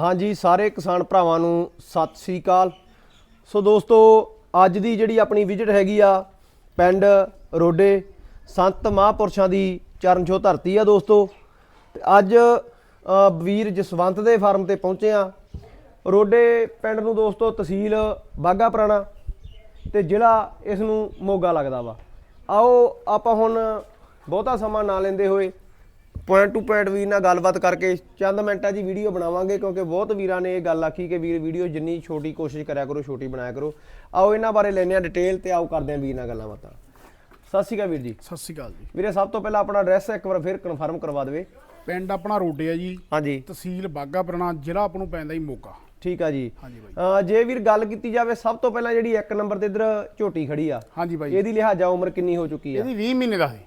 ਹਾਂਜੀ, ਸਾਰੇ ਕਿਸਾਨ ਭਰਾਵਾਂ ਨੂੰ ਸਤਿ ਸ੍ਰੀ ਅਕਾਲ। ਸੋ ਦੋਸਤੋ, ਅੱਜ ਦੀ ਜਿਹੜੀ ਆਪਣੀ ਵਿਜ਼ਿਟ ਹੈਗੀ ਆ ਪਿੰਡ ਰੋਡੇ ਸੰਤ ਮਹਾਂਪੁਰਸ਼ਾਂ ਦੀ ਚਰਨ ਛੋਹ ਧਰਤੀ ਆ ਦੋਸਤੋ। ਤੇ ਅੱਜ ਵੀਰ ਜਸਵੰਤ ਦੇ ਫਾਰਮ ਤੇ ਪਹੁੰਚੇ ਆ। ਰੋਡੇ ਪਿੰਡ ਨੂੰ ਦੋਸਤੋ ਤਹਿਸੀਲ ਬਾਗਾ ਪੁਰਾਣਾ ਤੇ ਜ਼ਿਲ੍ਹਾ ਇਸ ਨੂੰ ਮੋਗਾ ਲੱਗਦਾ ਵਾ। ਆਓ, ਆਪਾਂ ਹੁਣ ਬਹੁਤਾ ਸਮਾਂ ਨਾ ਲੈਂਦੇ ਹੋਏ ਪੁਆਇੰਟ ਟੂ ਪੁਆਇੰਟ ਵੀਰ ਨਾਲ ਗੱਲਬਾਤ ਕਰਕੇ ਚੰਦ ਮਿੰਟਾਂ ਦੀ ਵੀਡੀਓ ਬਣਾਵਾਂਗੇ ਕਿਉਂਕਿ ਬਹੁਤ ਵੀਰਾਂ ਨੇ ਇਹ ਗੱਲ ਆਖੀ ਕਿ ਵੀਰ ਵੀਡੀਓ ਜਿੰਨੀ ਛੋਟੀ ਕੋਸ਼ਿਸ਼ ਕਰਿਆ ਕਰੋ ਛੋਟੀ ਬਣਾਇਆ ਕਰੋ। ਆਓ ਇਹਨਾਂ ਬਾਰੇ ਲੈਂਦੇ ਆ ਡਿਟੇਲ ਤੇ ਆਓ ਕਰਦੇ ਆ ਵੀਰ ਨਾਲ ਗੱਲਾਂ ਬਾਤਾਂ। ਸਤਿ ਸ਼੍ਰੀ ਅਕਾਲ ਵੀਰ ਜੀ। ਸਤਿ ਸ਼੍ਰੀ ਅਕਾਲ ਜੀ। ਵੀਰੇ ਸਭ ਤੋਂ ਪਹਿਲਾਂ ਆਪਣਾ ਐਡਰੈਸ ਇੱਕ ਵਾਰ ਫਿਰ ਕਨਫਰਮ ਕਰਵਾ ਦੇਵੇ। ਪਿੰਡ ਆਪਣਾ ਰੋਡੇ ਆ ਜੀ। ਹਾਂਜੀ। ਤਹਿਸੀਲ ਬਾਗਾ ਪੁਰਾਣਾ ਜ਼ਿਲ੍ਹਾ ਆਪ ਨੂੰ ਪੈਂਦਾ ਜੀ ਮੋਗਾ। ਠੀਕ ਆ ਜੀ। ਜੇ ਵੀਰ ਗੱਲ ਕੀਤੀ ਜਾਵੇ ਸਭ ਤੋਂ ਪਹਿਲਾਂ ਜਿਹੜੀ ਇੱਕ ਨੰਬਰ ਤੇ ਇਧਰ ਝੋਟੀ ਖੜੀ ਆ ਹਾਂਜੀ ਬਾਈ। ਇਹਦੀ ਲਿਹਾਜ਼ਾ ਉਮਰ ਕਿੰਨੀ ਹੋ ਚੁੱਕੀ ਆ? ਇਹਦੀ 20 ਮਹੀਨੇ ਦਾ ਹੈ।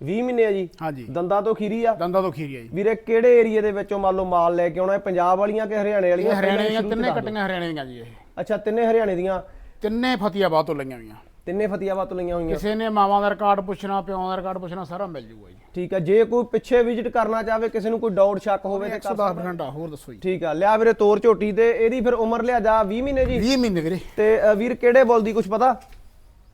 20 ਮਹੀਨੇ ਆ ਜੀ? ਹਾਂਜੀ। ਦੰਦਾਂ ਤੋਂ ਖੀਰੀ ਆ? ਦੰਦਾਂ ਤੋਂ ਖੀਰੀ ਆ ਜੀ। ਵੀਰੇ ਕਿਹੜੇ ਏਰੀਏ ਦੇ ਵਿੱਚੋਂ ਮੰਨ ਲਓ ਮਾਲ ਲੈ ਕੇ ਆਉਣਾ? ਹੈ ਪੰਜਾਬ ਵਾਲੀਆਂ ਕਿ ਹਰਿਆਣੇ ਇਹ ਵਾਲੀਆਂ? ਹਰਿਆਣੇ ਦੀਆਂ ਤਿੰਨੇ। ਕੱਟੀਆਂ ਹਰਿਆਣੇ ਦੀਆਂ ਜੀ ਇਹ। ਅੱਛਾ ਤਿੰਨੇ ਹਰਿਆਣੇ ਦੀਆਂ? ਤਿੰਨੇ ਫਤਿਆਬਾਦ ਤੋਂ ਲਈਆਂ ਹੋਈਆਂ। ਤਿੰਨੇ ਫਤਿਆਬਾਦ ਤੋਂ ਲਈਆਂ ਹੋਈਆਂ। ਕਿਸੇ ਨੇ ਮਾਵਾਂ ਦਾ ਰਿਕਾਰਡ ਪੁੱਛਣਾ ਪਿਓਾਂ ਦਾ ਰਿਕਾਰਡ ਪੁੱਛਣਾ ਸਾਰਾ ਮਿਲ ਜੂਗਾ ਜੀ। ਠੀਕ ਆ ਜੇ ਕੋਈ ਪਿੱਛੇ ਵਿਜ਼ਿਟ ਕਰਨਾ ਚਾਹਵੇ ਕਿਸੇ ਨੂੰ ਕੋਈ ਡਾਊਟ ਸ਼ੱਕ ਹੋਵੇ ਤੇ ਕਰ 110% ਆ ਹੋਰ ਦੱਸੋ ਜੀ। ਠੀਕ ਆ ਲਿਆ ਵੀਰੇ ਤੋਰ ਝੋਟੀ ਤੇ ਇਹਦੀ ਫਿਰ ਉਮਰ ਲਿਆ ਜਾ 20 ਮਹੀਨੇ ਜੀ? 20 ਮਹੀਨੇ ਵੀਰੇ। ਤੇ ਵੀਰ ਕਿਹੜੇ ਬੋਲ ਦੀ ਕੁਝ ਪਤਾ?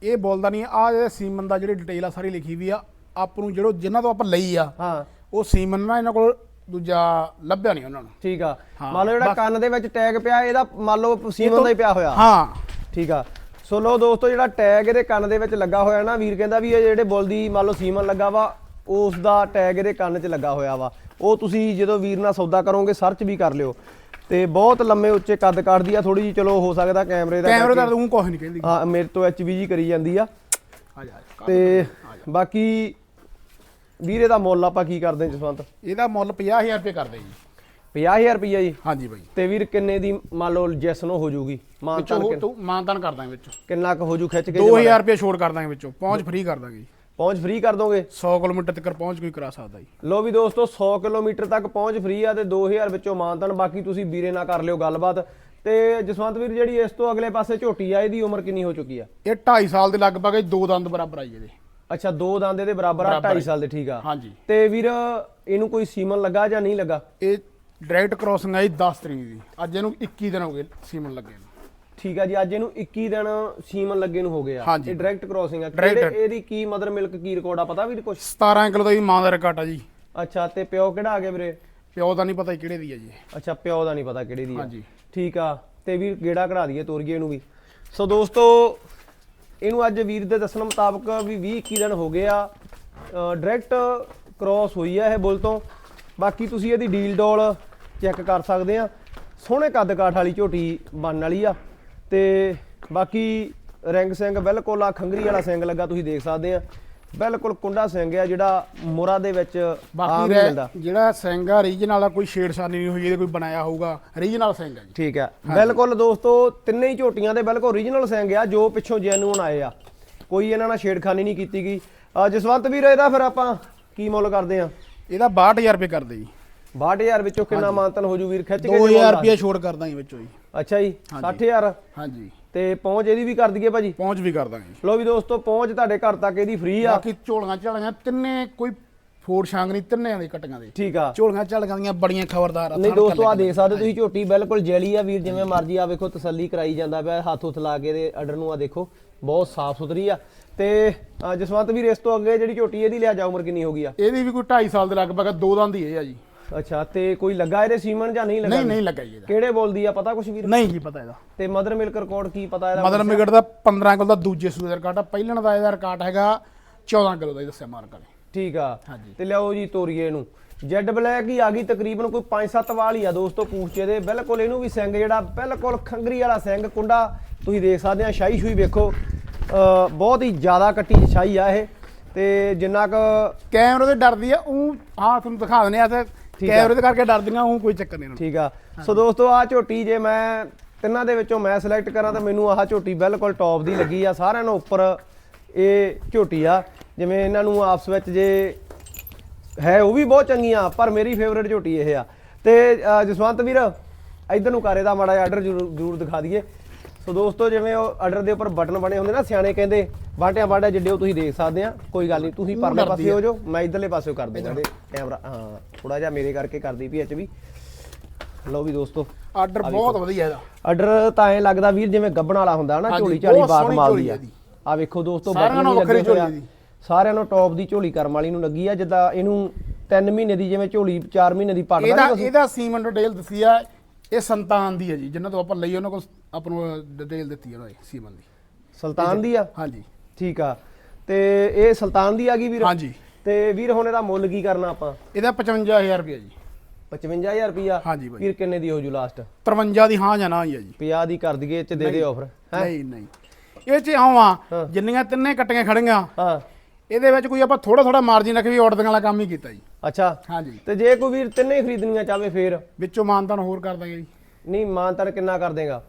ਇਹ ਬੋਲਦਾ ਨਹੀਂ ਆ ਜਿਹੜੇ ਸੀਮਨ ਦਾ ਜਿਹੜੀ ਡਿਟੇਲ ਆ ਸਾਰੀ ਲਿਖੀ ਵੀ ਆ। ਆਪ ਨੂੰ ਜਿਹੜੋ ਜਿਨ੍ਹਾਂ ਤੋਂ ਆਪਾਂ ਲਈ ਆ ਹਾਂ। ਉਹ ਸੀਮਨ ਨਾ ਇਹਨਾਂ ਕੋਲ ਦੂਜਾ ਲੱਭਿਆ ਨਹੀਂ ਉਹਨਾਂ ਨੂੰ। ਠੀਕ ਆ। ਮੰਨ ਲਓ ਜਿਹੜਾ ਕੰਨ ਦੇ ਵਿੱਚ ਟੈਗ ਪਿਆ ਇਹਦਾ ਮੰਨ ਲਓ ਸੀਮਨ ਦਾ ਹੀ ਪਿਆ ਹੋਇਆ। ਹਾਂ। ਠੀਕ ਆ। ਸੋ ਲੋ ਦੋਸਤੋ ਜਿਹੜਾ ਟੈਗ ਇਹਦੇ ਕੰਨ ਦੇ ਵਿੱਚ ਲੱਗਾ ਹੋਇਆ ਨਾ ਵੀਰ ਕਹਿੰਦਾ ਵੀ ਇਹ ਜਿਹੜੇ ਬੁੱਲ ਦੀ ਮੰਨ ਲਓ ਸੀਮਨ ਲੱਗਾ ਵਾ ਉਸ ਦਾ ਟੈਗ ਇਹਦੇ ਕੰਨ 'ਚ ਲੱਗਾ ਹੋਇਆ ਵਾ। ਉਹ ਤੁਸੀਂ ਜਦੋਂ ਵੀਰ ਨਾਲ ਸੌਦਾ ਕਰੋਗੇ ਸਰਚ ਵੀ ਕਰ ਲਿਓ। ਤੇ ਬਹੁਤ ਲੰਮੇ ਉੱਚੇ ਕੱਦ ਕੱਢਦੀ ਆ ਥੋੜੀ ਜੀ ਚਲੋ ਹੋ ਸਕਦਾ ਕੈਮਰੇ ਦਾ ਕੈਮਰੇ ਦਾ ਤੂੰ ਕੁਝ ਨਹੀਂ ਕਹਿੰਦੀ। ਹਾਂ ਮੇਰੇ ਤੋਂ ਐਚਵੀ ਜੀ ਕਰੀ ਜਾਂਦੀ ਆ। ਤੇ ਬਾਕੀ ਵੀਰੇ ਦਾ ਮੁੱਲ ਆਪਾਂ ਕੀ ਕਰਦੇ ਜਸਵੰਤ? ਇਹਦਾ ਮੁੱਲ 50000 ਰੁਪਏ ਕਰਦੇ ਜੀ। 50000 ਰੁਪਈਆ ਜੀ? ਹਾਂਜੀ ਬਾਈ। ਤੇ ਵੀਰ ਕਿੰਨੇ ਦੀ ਮੰਨ ਲਓ ਜੈਸ ਨੋ ਹੋ ਜਾਊਗੀ ਮਾਨਤਾਨ ਵਿੱਚੋਂ ਤੂੰ ਮਾਨਤਾਨ ਕਰ ਦਾਂਗੇ ਵਿੱਚ। ਕਿੰਨਾ ਕੁ ਹੋ ਜੂ ਖਿੱਚ ਕੇ 2000 ਰੁਪਏ ਛੋੜ ਕਰ ਦਾਂਗੇ ਵਿੱਚੋਂ। ਪਹੁੰਚ ਫ੍ਰੀ ਕਰ ਦਾਂਗੇ ਜੀ। ਪਹੁੰਚ ਫ੍ਰੀ ਕਰ ਦੋਗੇ? 100 ਕਿਲੋਮੀਟਰ ਤੱਕ ਪਹੁੰਚ ਕੋਈ ਕਰਾ ਸਕਦਾ ਜੀ। ਲੋ ਵੀ ਦੋਸਤੋ 100 ਕਿਲੋਮੀਟਰ ਤੱਕ ਪਹੁੰਚ ਫ੍ਰੀ ਆ ਤੇ 2000 ਵਿੱਚੋਂ ਮਾਨਤਨ ਬਾਕੀ ਤੁਸੀਂ ਵੀਰੇ ਨਾਲ ਕਰ ਲਿਓ ਗੱਲਬਾਤ। ਤੇ ਜਸਵੰਤ ਵੀਰ ਜਿਹੜੀ ਇਸ ਤੋਂ ਅਗਲੇ ਪਾਸੇ ਝੋਟੀ ਆ ਇਹਦੀ ਉਮਰ ਕਿੰਨੀ ਹੋ ਚੁੱਕੀ ਆ? ਇਹ 2.5 ਸਾਲ ਦੇ ਲਗਭਗ ਦੋ ਦੰਦ ਬਰਾਬਰ ਆਈ ਇਹਦੇ। ਅੱਛਾ ਦੋ ਦੰਦੇ ਦੇ ਬਰਾਬਰ ਆ ਬਰਾਬਰ 2.5 ਸਾਲ ਦੇ ਠੀਕ ਆ। ਹਾਂਜੀ। ਤੇ ਵੀਰ ਇਹਨੂੰ ਕੋਈ ਸੀਮਨ ਲੱਗਾ ਜਾਂ ਨਹੀਂ ਲੱਗਾ? ਇਹ ਡਾਇਰੈਕਟ ਕ੍ਰੋਸਿੰਗ ਆਈ 10 ਤਰੀਕ ਦੀ। ਅੱਜ ਇਹਨੂੰ 21 ਦਿਨ ਹੋ ਗਏ ਸੀਮਨ ਲੱਗੇ ਨੂੰ। ਠੀਕ ਆ ਜੀ ਅੱਜ ਇਹਨੂੰ 21 ਦਿਨ ਸੀਮਨ ਲੱਗੇ ਨੂੰ ਹੋ ਗਏ ਆ। ਇਹ ਡਾਇਰੈਕਟ ਕ੍ਰੋਸਿੰਗ ਆ। ਕਿਹੜੇ ਇਹਦੀ ਕੀ ਮਦਰ ਮਿਲਕ ਕੀ ਰਿਕਾਰਡ ਆ ਪਤਾ ਵੀਰ ਕੁਛ? 17 ਕਿਲੋ ਦਾ ਵੀ ਮਾਂ ਦਾ ਰਿਕਾਰਡ ਆ ਜੀ। ਅੱਛਾ ਤੇ ਪਿਓ ਕਿਹੜਾ ਆ ਗਿਆ ਵੀਰੇ? ਪਿਓ ਦਾ ਨਹੀਂ ਪਤਾ ਕਿਹੜੇ ਦੀ ਆ ਜੀ। ਅੱਛਾ ਪਿਓ ਦਾ ਨਹੀਂ ਪਤਾ ਕਿਹੜੀ ਦੀ ਆ। ਹਾਂਜੀ। ਠੀਕ ਆ ਤੇ ਵੀਰ ਗੇੜਾ ਕਢਾ ਦਈਏ ਤੋਰੀਏ ਇਹਨੂੰ ਵੀ। ਸੋ ਦੋਸਤੋ ਇਹਨੂੰ ਅੱਜ ਵੀਰ ਦੇ ਦੱਸਣ ਮੁਤਾਬਕ ਵੀ 20 21 ਦਿਨ ਹੋ ਗਏ ਆ। ਡਾਇਰੈਕਟ ਕ੍ਰਾਸ ਹੋਈ ਆ ਇਹ ਬੁੱਲ ਤੋਂ। ਬਾਕੀ ਤੁਸੀਂ ਇਹਦੀ ਡੀਲ ਡੋਲ ਚੈੱਕ ਕਰ ਸਕਦੇ ਆ। ਸੋਹਣੇ ਕੱਦ ਕਾਠ ਵਾਲੀ ਝੋਟੀ ਬਣਨ ਵਾਲੀ ਆ। ਤੇ ਬਾਕੀ ਰਿੰਗ ਸਿੰਘ ਬਿਲਕੁਲ ਆ, ਖੰਗਰੀ ਵਾਲਾ ਸਿੰਘ ਲੱਗਾ ਤੁਸੀਂ ਦੇਖ ਸਕਦੇ ਆ। ਬਿਲਕੁਲ ਕੁੰਡਾ ਸਿੰਘ ਆ ਜਿਹੜਾ ਮੋਰਾ ਦੇ ਵਿੱਚ ਆਮ ਬਾਕੀ ਨਹੀਂ ਮਿਲਦਾ। ਰਹਿ- ਜਿਹੜਾ ਸਿੰਘ ਆ ਰੀਜਨਲ ਆ ਕੋਈ ਛੇੜਛਾਨੀ ਨਹੀਂ ਹੋਈ ਇਹਦੇ ਕੋਈ ਬਣਾਇਆ ਹੋਊਗਾ। ਰੀਜਨਲ ਸਿੰਘ ਆ ਜੀ। ਠੀਕ ਹੈ ਬਿਲਕੁਲ ਦੋਸਤੋ ਤਿੰਨੇ ਹੀ ਝੋਟੀਆਂ ਦੇ ਬਿਲਕੁਲ ਓਰੀਜਨਲ ਸਿੰਘ ਆ ਜੋ ਪਿੱਛੋਂ ਜੈਨੂਨ ਆਏ ਆ। ਕੋਈ ਇਹਨਾਂ ਨਾਲ ਛੇੜਖਾਨੀ ਨਹੀਂ ਕੀਤੀ ਗਈ। ਅਹ ਜਸਵੰਤ ਵੀਰ ਇਹਦਾ ਫਿਰ ਆਪਾਂ ਕੀ ਮੁੱਲ ਕਰਦੇ ਆ? ਇਹਦਾ 62000 ਰੁਪਏ ਕਰਦੇ ਜੀ। 62000 ਵਿੱਚੋਂ ਕਿੰਨਾ ਮਾਨਤਨ ਹੋ ਜੂ ਵੀਰ? ਖਿੱਚ ਕੇ 2000 ਰੁਪਏ ਛੋੜ ਕਰ ਦਾਂਗੇ ਵਿੱਚੋਂ ਜੀ। ਅੱਛਾ ਜੀ 60000 ਹਾਂਜੀ। ਤੇ ਪਹੁੰਚ ਇਹਦੀ ਵੀ ਕਰ ਦਈਏ ਭਾਜੀ। ਪਹੁੰਚ ਵੀ ਕਰ ਦਾਂਗੇ। ਲੋ ਵੀ ਦੋਸਤੋ ਪਹੁੰਚ ਤੁਹਾਡੇ ਘਰ ਤੱਕ ਇਹਦੀ ਫ੍ਰੀ ਆ। ਬਾਕੀ ਝੋਲੀਆਂ ਝਾਲੀਆਂ ਤਿੰਨੇ ਕੋਈ ਫੋਰ ਛਾਂਗ ਨਹੀਂ ਤਿੰਨੇ ਦੇ ਕਟੀਆਂ ਦੇ। ਠੀਕ ਆ। ਝੋਲੀਆਂ ਝਾਲੀਆਂ ਦੀਆਂ ਬੜੀਆਂ ਖਬਰਦਾਰ ਆ ਨਹੀਂ ਦੋਸਤੋ ਆ ਦੇਖ ਸਕਦੇ ਤੁਸੀਂ ਝੋਟੀ ਬਿਲਕੁਲ ਜੈਲੀ ਆ ਵੀਰ ਜਿਵੇਂ ਮਰਜ਼ੀ ਆ ਵੇਖੋ ਤਸੱਲੀ ਕਰਾਈ ਜਾਂਦਾ ਪਿਆ ਹੱਥ ਹੁੱਥ ਲਾ ਕੇ ਇਹਦੇ ਆਰਡਰ ਨੂੰ ਆ ਦੇਖੋ ਬਹੁਤ ਸਾਫ਼ ਸੁਥਰੀ ਆ। ਤੇ ਜਸਵੰਤ ਵੀਰ ਇਸ ਤੋਂ ਅੱਗੇ ਜਿਹੜੀ ਝੋਟੀ ਇਹਦੀ ਲਿਆ ਜਾ ਉਮਰ ਕਿੰਨੀ ਹੋ ਗਈ ਆ? ਇਹਦੀ ਵੀ ਕੋਈ 2.5 ਸਾਲ ਦੇ ਲਗਭਗ ਦੋ ਦੰਦ ਹੀ ਇਹ ਆ ਜੀ। ਅੱਛਾ ਤੇ ਕੋਈ ਲੱਗਾ ਇਹਦੇ ਸੀਮਨ ਜਾਂ ਨਹੀਂ ਲੱਗਾ? ਨਹੀਂ ਨਹੀਂ ਲੱਗਾ ਜੀ ਇਹਦਾ। ਕਿਹੜੇ ਬੋਲਦੀ ਆ ਪਤਾ ਕੁਛ ਵੀਰ? ਨਹੀਂ ਜੀ ਪਤਾ ਇਹਦਾ। ਤੇ ਮਦਰ ਮਿਲਕ ਰਿਕਾਰਡ ਕੀ ਪਤਾ ਇਹਦਾ? ਮਦਰ ਮਿਗੜ ਦਾ 15 ਕਿਲੋ ਦਾ ਦੂਜੇ ਸੂਏ ਦਾ ਰਿਕਾਰਡ ਆ। ਪਹਿਲਣ ਦਾ ਇਹਦਾ ਰਿਕਾਰਡ ਹੈਗਾ 14 ਕਿਲੋ ਦਾ ਇਹ ਦੱਸਿਆ ਮਾਰਕ ਨੇ। ਠੀਕ ਆ। ਤੇ ਲਿਆਓ ਜੀ ਤੋਰੀਏ ਨੂੰ ਜੈਡ ਬਲੈਕ ਹੀ ਆ ਗਈ ਤਕਰੀਬਨ ਕੋਈ 5-7 ਵਾਲ ਹੀ ਆ ਦੋਸਤੋ ਪੂਛੇ ਦੇ ਬਿਲਕੁਲ ਇਹਨੂੰ ਵੀ ਸਿੰਘ ਜਿਹੜਾ ਬਿਲਕੁਲ ਖੰਗਰੀ ਵਾਲਾ ਸਿੰਘ ਕੁੰਡਾ। ਤੁਸੀਂ ਦੇਖ ਸਕਦੇ ਆ ਸ਼ਾਹੀ ਸ਼ੂਈ ਵੇਖੋ ਬਹੁਤ ਹੀ ਜ਼ਿਆਦਾ ਕੱਟੀ ਸ਼ਾਹੀ ਆ ਇਹ। ਤੇ ਜਿੰਨਾ ਕ ਕੈਮਰੇ ਤੇ ਡਰਦੀ ਆ ਉਹ ਹਾਂ ਤੁਹਾਨੂੰ ਦਿਖਾ ਦਿੰਦੇ ਆ ਤੇ। ਕੈਮਰੇ ਤੇ ਕਰਕੇ ਡਰਦੀਆਂ ਉਹ ਕੋਈ ਚੱਕਰ ਨਹੀਂ ਨੂੰ। ਠੀਕ ਆ। ਸੋ ਦੋਸਤੋ ਆ ਝੋਟੀ ਜੇ ਮੈਂ ਤਿੰਨਾਂ ਦੇ ਵਿੱਚੋਂ ਮੈਂ ਸਿਲੈਕਟ ਕਰਾਂ ਤਾਂ ਮੈਨੂੰ ਆਹ ਝੋਟੀ ਬਿਲਕੁਲ ਟੌਪ ਦੀ ਲੱਗੀ ਆ। ਸਾਰਿਆਂ ਨਾਲੋਂ ਉੱਪਰ ਇਹ ਝੋਟੀ ਆ। ਜਿਵੇਂ ਇਹਨਾਂ ਨੂੰ ਆਪਸ ਵਿੱਚ ਜੇ ਹੈ ਉਹ ਵੀ ਬਹੁਤ ਚੰਗੀਆਂ ਪਰ ਮੇਰੀ ਫੇਵਰੇਟ ਝੋਟੀ ਇਹ ਆ। ਤੇ ਜਸਵੰਤ ਵੀਰ ਇਧਰ ਨੂੰ ਕਰੇ ਦਾ ਮਾੜਾ ਆਰਡਰ ਜ਼ਰੂਰ ਦਿਖਾ ਦਈਏ। ਸੋ ਦੋਸਤੋ ਜਿਵੇਂ ਉਹ ਆਰਡਰ ਦੇ ਉੱਪਰ ਬਟਨ ਬਣੇ ਹੁੰਦੇ ਨਾ ਸਿਆਣੇ ਕਹਿੰਦੇ ਬਾਟਿਆਂ ਬਾਟਿਆਂ ਜਿੱਡੇ ਉਹ ਤੁਸੀਂ ਦੇਖ ਸਕਦੇ ਆ ਕੋਈ ਗੱਲ ਨਹੀਂ ਤੁਸੀਂ ਪਰਲੇ ਪਾਸੇ। ਹੋ ਜਾਓ ਮੈਂ ਇਧਰਲੇ ਪਾਸੇ ਕਰ ਇਹਦੇ ਕੈਮਰਾ ਹਾਂ ਥੋੜਾ ਜਿਹਾ ਮੇਰੇ ਕਰਕੇ ਕਰਦੀ ਵੀ ਐਚ ਵੀ ਲਓ ਵੀ ਦੋਸਤੋ ਆਰਡਰ ਬਹੁਤ ਵਧੀਆ ਇਹਦਾ ਆਰਡਰ ਤਾਂ ਐ ਲੱਗਦਾ ਵੀਰ ਜਿਵੇਂ ਗੱਬਣ ਵਾਲਾ ਹੁੰਦਾ ਨਾ ਝੋਲੀ ਝਾਲੀ ਬਾਤ ਝੋਲੀ ਆ। ਆ ਵੇਖੋ ਦੋਸਤੋ ਸਾਰਿਆਂ ਵੀ ਵੱਖਰੀ। ਝੋਲੀ ਇਹਦੀ। ਸਾਰਿਆਂ ਨੂੰ ਟੌਪ ਦੀ ਝੋਲੀ ਕਰਮ ਵਾਲੀ ਨੂੰ ਲੱਗੀ ਆ ਜਿੱਦਾਂ ਇਹਨੂੰ 3 ਮਹੀਨੇ ਦੀ ਜਿਵੇਂ ਝੋਲੀ 4 ਮਹੀਨੇ ਦੀ ਪੜਦਾ ਇਹਦਾ ਨਾ ਇਹਦਾ ਸੀਮਨ ਡਿਟੇਲ ਦੱਸੀ ਆ ਇਹ ਸੰਤਾਨ ਦੀ ਹੈ ਜੀ ਜਿਨ੍ਹਾਂ ਤੋਂ ਆਪਾਂ ਲਈ ਉਹਨਾਂ ਕੋਲ ਆਪਾਂ ਨੂੰ ਡਿਟੇਲ ਦਿੱਤੀ ਉਹਨਾਂ ਨੇ ਸੀਮਨ ਦੀ। ਸੁਲਤਾਨ ਦੀ ਆ? ਹਾਂਜੀ। ਠੀਕ ਆ। ਤੇ ਇਹ ਸੁਲਤਾਨ ਦੀ ਆ ਗਈ ਵੀਰ? ਹਾਂਜੀ। ਤੇ ਵੀਰ ਹੁਣ ਇਹਦਾ ਮੁੱਲ ਕੀ ਕਰਨਾ ਆਪਾਂ? ਇਹਦਾ 55000 ਰੁਪਏ ਜੀ। 55000 ਰੁਪਿਆ ਹਾਂਜੀ ਬਾਈ। ਵੀਰ ਕਿੰਨੇ ਦੀ ਹੋ ਜੂ ਲਾਸਟ 53 ਦੀ ਹਾਂ ਜਾਂ ਨਾ ਹੀ ਹੈ ਜੀ। 50 ਦੀ ਕਰ ਦਈਏ ਚ ਦੇ ਦੇ ਆਫਰ ਹੈ? ਨਹੀਂ ਨਹੀਂ। ਇਹ ਚ ਆਵਾਂ। ਜਿੰਨੀਆਂ ਤਿੰਨੇ ਕੱਟੀਆਂ ਖੜੀਆਂ ਹਾਂ। ਇਹਦੇ ਵਿੱਚ ਕੋਈ ਆਪਾਂ ਥੋੜਾ ਥੋੜਾ ਮਾਰਜਿਨ ਰੱਖ ਵੀ ਆਰਡਰ ਵਾਲਾ ਕੰਮ ਹੀ ਕੀਤਾ ਜੀ। ਅੱਛਾ। ਹਾਂਜੀ। ਤੇ ਜੇ ਕੋਈ ਵੀਰ ਤਿੰਨੇ ਹੀ ਖਰੀਦਣੀਆਂ ਚਾਹਵੇ ਫੇਰ? ਵਿੱਚੋਂ ਮਾਨਤਾਨ ਹੋਰ ਕਰ ਦਾਂਗੇ ਜੀ। ਨਹੀਂ ਮਾਨਤਨ ਕਿੰਨਾ ਕਰ ਦੇਗਾ?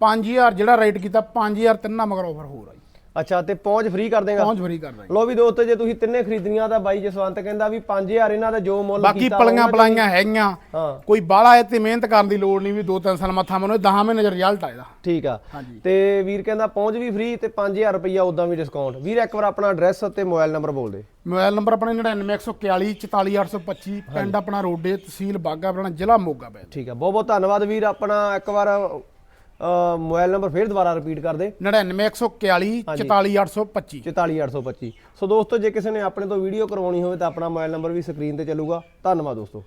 5000 ਜਿਹੜਾ ਰੇਟ ਕੀਤਾ 5000 ਤਿੰਨਾਂ ਮਗਰ ਆਫਰ ਹੋਰ ਆ ਜੀ। ਅੱਛਾ ਤੇ ਪਹੁੰਚ ਫ੍ਰੀ ਕਰ ਦੇਗਾ? ਪਹੁੰਚ ਫਰੀ ਕਰ ਦਾਂਗੇ। ਲੋ ਵੀ ਦੋਸਤੋ ਜੇ ਤੁਸੀਂ ਤਿੰਨੇ ਖਰੀਦਣੀਆਂ ਤਾਂ ਬਾਈ ਜਸਵੰਤ ਕਹਿੰਦਾ ਵੀ 5000 ਇਹਨਾਂ ਦਾ ਜੋ ਮੁੱਲ ਬਾਕੀ ਪਲੀਆਂ ਪਲਾਈਆਂ ਹੈਗੀਆਂ। ਹਾਂ। ਕੋਈ ਬਾਹਲਾ ਇਹ ਤੇ ਮਿਹਨਤ ਕਰਨ ਦੀ ਲੋੜ ਨਹੀਂ ਵੀ 2-3 ਸਾਲ ਮੱਥਾ ਮਨੋ 10 ਮਹੀਨੇ ਦਾ ਰਿਜ਼ਲਟ ਆ ਇਹਦਾ। ਠੀਕ ਆ। ਤੇ ਵੀਰ ਕਹਿੰਦਾ ਪਹੁੰਚ ਵੀ ਫ੍ਰੀ ਤੇ 5000 ਰੁਪਈਆ ਉਦਾਂ ਵੀ ਡਿਸਕਾਊਂਟ ਵੀਰ ਇੱਕ ਵਾਰ ਆਪਣਾ ਐਡਰੈਸ ਤੇ ਮੋਬਾਈਲ ਨੰਬਰ ਬੋਲ ਦੇ। ਮੋਬਾਈਲ ਨੰਬਰ ਆਪਣਾ 99141 44825 ਪਿੰਡ ਆਪਣਾ ਰੋਡੇ ਤਹਿਸੀਲ ਬਾਗਾ ਆਪਣਾ ਜ਼ਿਲ੍ਹਾ ਮੋਗਾ ਪੈ ਠੀਕ ਆ। ਬਹੁਤ ਬਹੁਤ ਧੰਨਵਾਦ ਵੀਰ ਆਪਣਾ ਇੱਕ ਵਾਰ ਮੋਬਾਈਲ ਨੰਬਰ ਫੇਰ ਦੁਬਾਰਾ ਰਿਪੀਟ ਕਰ ਦੇ। 99141 44825 44825 ਸੋ ਦੋਸਤੋ ਜੇ ਕਿਸੇ ਨੇ ਆਪਣੇ ਤੋਂ ਵੀਡੀਓ ਕਰਵਾਉਣੀ ਹੋਵੇ ਤਾਂ ਆਪਣਾ ਮੋਬਾਈਲ ਨੰਬਰ ਵੀ ਸਕਰੀਨ ਤੇ ਚੱਲੂਗਾ। ਧੰਨਵਾਦ ਦੋਸਤੋ।